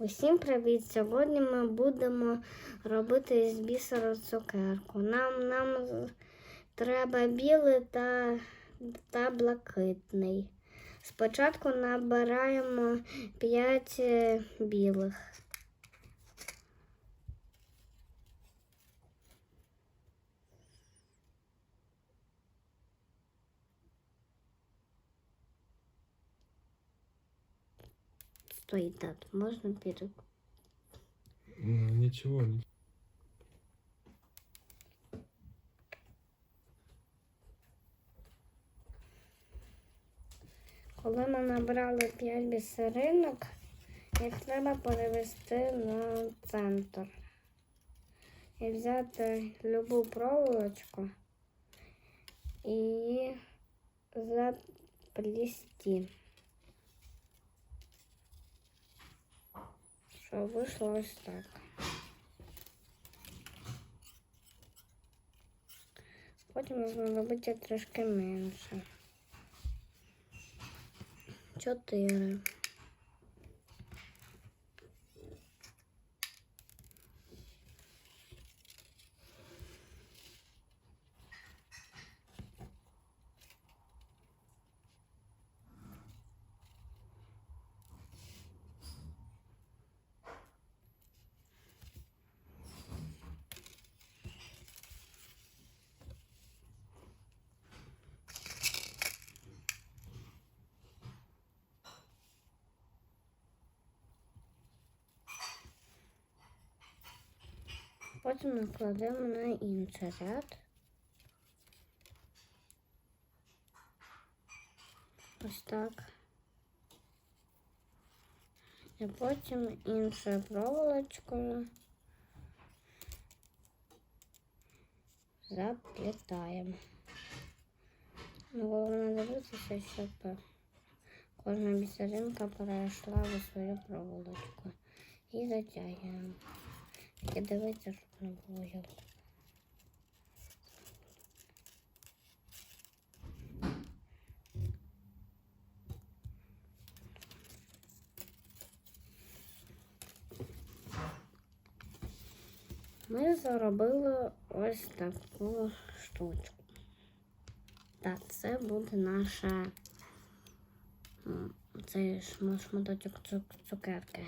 Усім привіт! Сьогодні ми будемо робити з бісеру цукерку. Нам, нам треба білий та, та блакитний. Спочатку набираємо 5 білих. Стой, так, можна перед... Ну, ничего, не- Коли ми набрали 5 бісеринок, їх треба перевести на центр. І взяти любу проволочку і заплісти. Щоб вийшло ось так. Потім можна робити трошки менше. Чотири. Потім накладемо на інший ряд. Ось так. І потім іншою проволочкою заплітаємо. Ну, головне дивитися, щоб кожна бісеринка перейшла в свою проволочку. І затягуємо. Тільки дивіться, щоб не було. Ми заробили ось таку штучку. Так, це буде наша цей шма- шматочок цук- цукерки.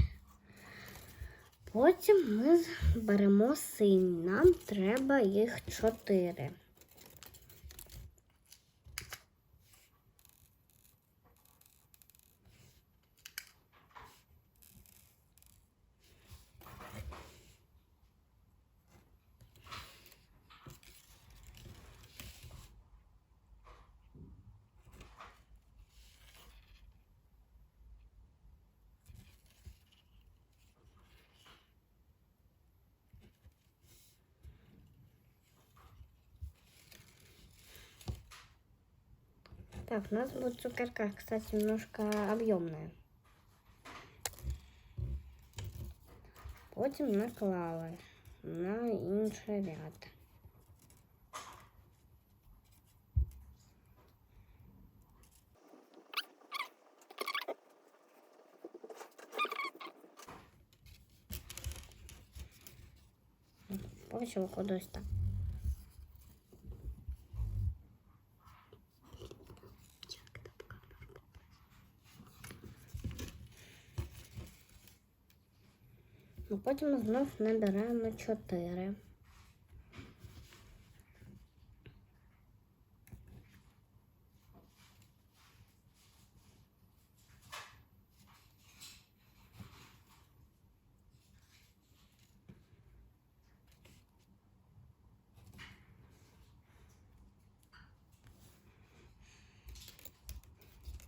Потім ми беремо сині. Нам треба їх чотири. Так, у нас будет цукерка, кстати, немножко объемная. Потім наклали на інший ряд. Поки виходить ось так. Ну, потім знов набираємо 4.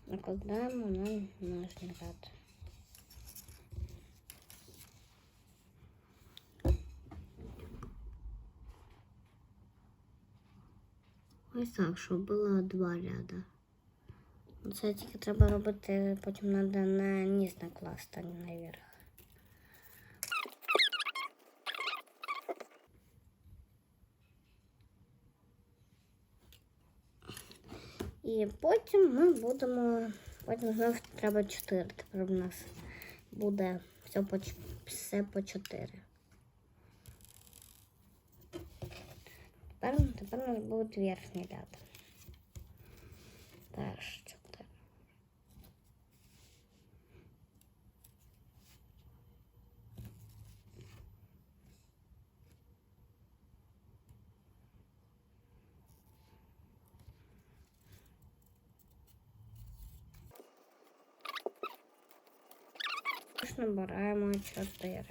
Накладаємо на наш ряд. Ось так, щоб було два ряда. Це тільки треба робити, потім треба на низ накласти, а не наверх. І потім ми будемо, потім знов треба 4. Тепер у нас буде все по, все по 4. Тепер, тепер у нас будуть верхні ряд. Теж 4. Тож набираємо 4.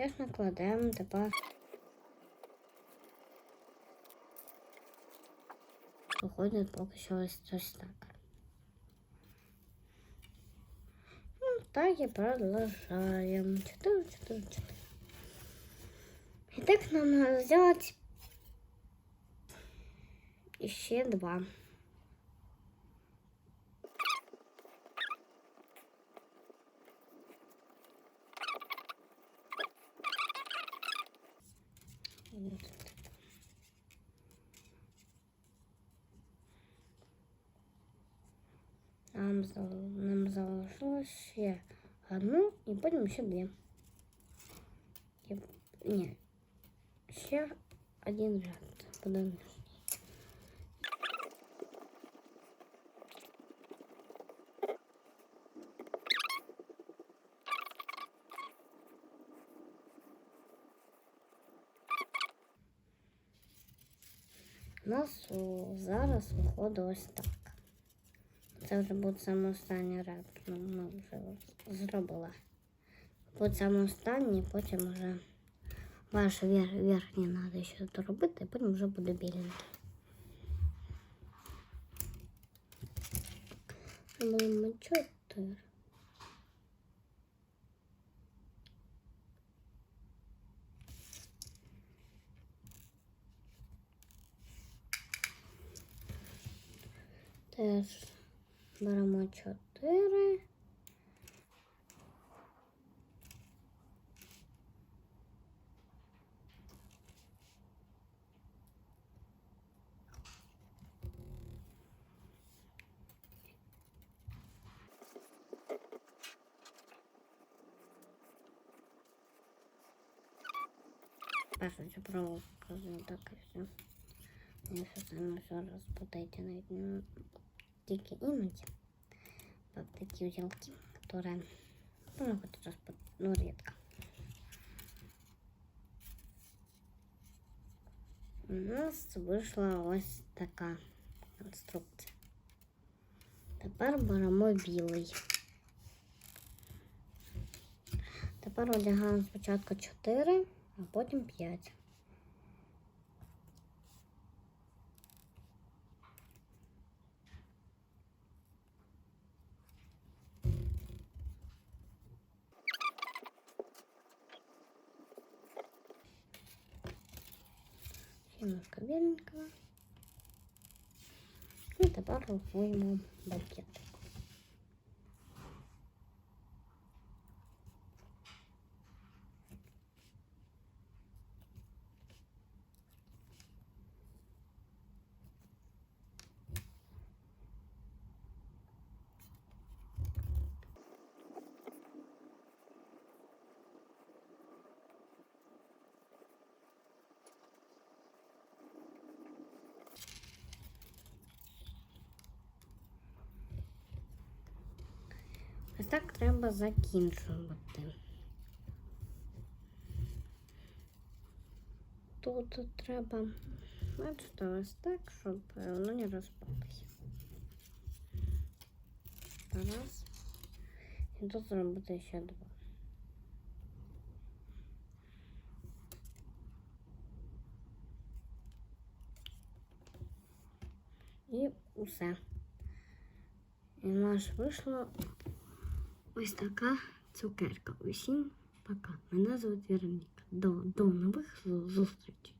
Теж накладаємо тепер. Виходить поки що ось ось так. Ну, так і продовжаємо. 4, 4, 4. І так нам треба зробити ще два. Нам, зал- нам залишилось ще одну і потім ще дві. І, ні, ще один ряд. Буде Нас зараз виходить ось так. Це вже буде саме останній ряд. Ну, ми вже зробила. Буде саме останній, потім вже ваш вер, верхній треба ще доробити, потім вже буде біленький. Маємо чотири. Теж беремо чотири. Перше цю праву показую так і все. Я все там все розпутайте навіть не тільки іноді. Вот такие узелки, которые ну, вот ну, редко. У нас вийшла ось така конструкція. Тепер беремо білий. Тепер одягаємо спочатку 4, а потім 5. Немножко беленького. І тепер рахуємо букет. Так треба закінчувати. Тут треба бачите, ось так, щоб воно не розпалося. Раз. І тут зробити ще два. І усе. І в нас вийшло ось така цукерка. Усім пока. Мене звуть Вероніка. До, до нових зустрічей.